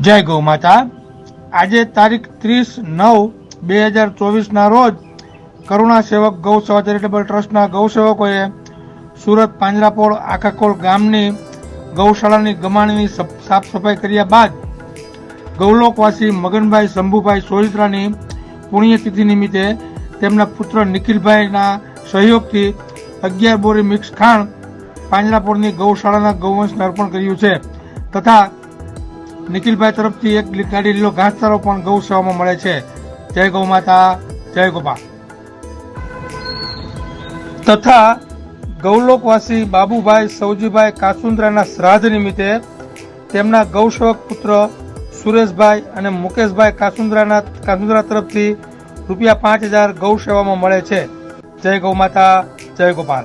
જય ગૌ માતા. આજે તારીખ ત્રીસ નવ બે હજાર ચોવીસના રોજ કરુણા સેવક ગૌ સેવા ચેરિટેબલ ટ્રસ્ટના ગૌસેવકોએ સુરત પાંજરાપોળ આખાકોળ ગામની ગૌશાળાની ગમાણની સાફ સફાઈ કર્યા બાદ ગૌલોકવાસી મગનભાઈ શંભુભાઈ સોહિત્રાની પુણ્યતિથિ નિમિત્તે તેમના પુત્ર નિખિલભાઈના સહયોગથી અગિયાર બોરી મિક્સ ખાણ પાંજરાપોળની ગૌશાળાના ગૌવંશને અર્પણ કર્યું છે. તથા નિખિલભાઈ તરફથી એક ગાડી લીલો ઘાસચારો પણ ગૌ સેવામાં મળે છે. જય ગૌ માતા, જય ગોપાલ તથા ગૌલોકવાસી બાબુભાઈ સૌજીભાઈ કાસુંદ્રાના શ્રાદ્ધ નિમિત્તે તેમના ગૌસેવક પુત્ર સુરેશભાઈ અને મુકેશભાઈ કાસુંદ્રાના કાસુંદ્રા તરફથી રૂપિયા પાંચ હજાર ગૌ સેવામાં મળે છે. જય ગૌ માતા, જય ગોપાલ